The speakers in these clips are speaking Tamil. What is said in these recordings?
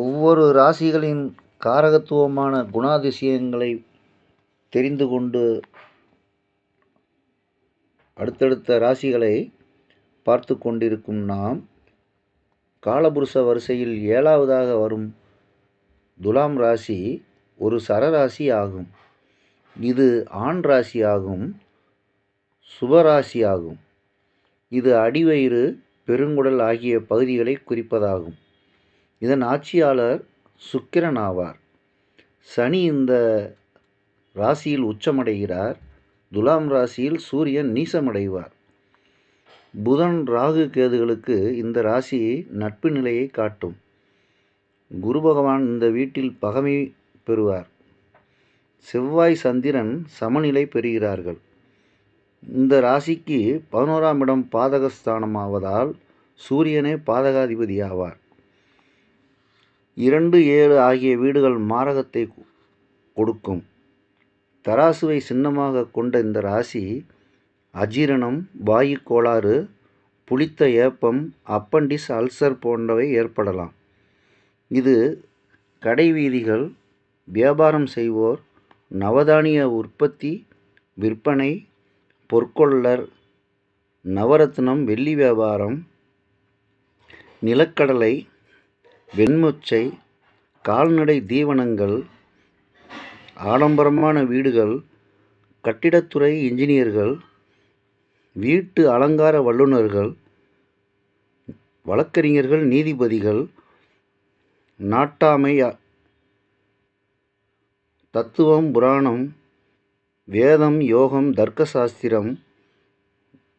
ஒவ்வொரு ராசிகளின் காரகத்துவமான குணாதிசயங்களை தெரிந்து கொண்டு அடுத்தடுத்த ராசிகளை பார்த்து கொண்டிருக்கும் நாம் காலபுருஷ வரிசையில் ஏழாவதாக வரும் துலாம் ராசி ஒரு சரராசி ஆகும். இது ஆண் ராசி ஆகும் சுபராசி ஆகும் இது அடிவயிறு பெருங்குடல் ஆகிய பகுதிகளை குறிப்பதாகும். இதன் ஆட்சியாளர் சுக்கிரன் ஆவார். சனி இந்த ராசியில் உச்சமடைகிறார். துலாம் ராசியில் சூரியன் நீசமடைவார். புதன் ராகு கேதுகளுக்கு இந்த ராசி நட்பு நிலையை காட்டும். குரு பகவான் இந்த வீட்டில் பகமை பெறுவார். செவ்வாய் சந்திரன் சமநிலை பெறுகிறார்கள். இந்த ராசிக்கு பதினோராம் இடம் பாதகஸ்தானமாவதால் சூரியனே பாதகாதிபதி ஆவார். இரண்டு ஏழு ஆகிய வீடுகள் மாரகத்தை கொடுக்கும். தராசுவை சின்னமாக கொண்ட இந்த ராசி அஜீரணம் வாயு கோளாறு புளித்த ஏப்பம் அப்பண்டிஸ் அல்சர் போன்றவை ஏற்படலாம். இது கடைவீதிகள் வியாபாரம் செய்வோர் நவதானிய உற்பத்தி விற்பனை பொற்கொள்ளர் நவரத்னம் வெள்ளி வியாபாரம் நிலக்கடலை வெண்மொச்சை கால்நடை தீவனங்கள் ஆடம்பரமான வீடுகள் கட்டிடத்துறை இன்ஜினியர்கள் வீட்டு அலங்கார வல்லுநர்கள் வழக்கறிஞர்கள் நீதிபதிகள் நாட்டாமை தத்துவம் புராணம் வேதம் யோகம் தர்க்க சாஸ்திரம்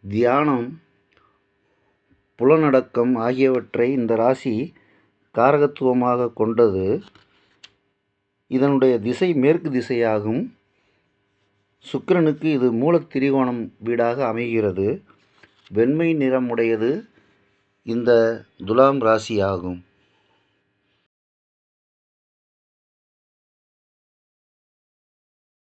தியானம் புலனடக்கம் ஆகியவற்றை இந்த ராசி காரகத்துவமாக கொண்டது இதனுடைய திசை மேற்கு திசையாகும். சுக்கிரனுக்கு இது மூலத்திரிகோணம் வீடாக அமைகிறது. வெண்மை நிறமுடையது இந்த துலாம் ராசி ஆகும்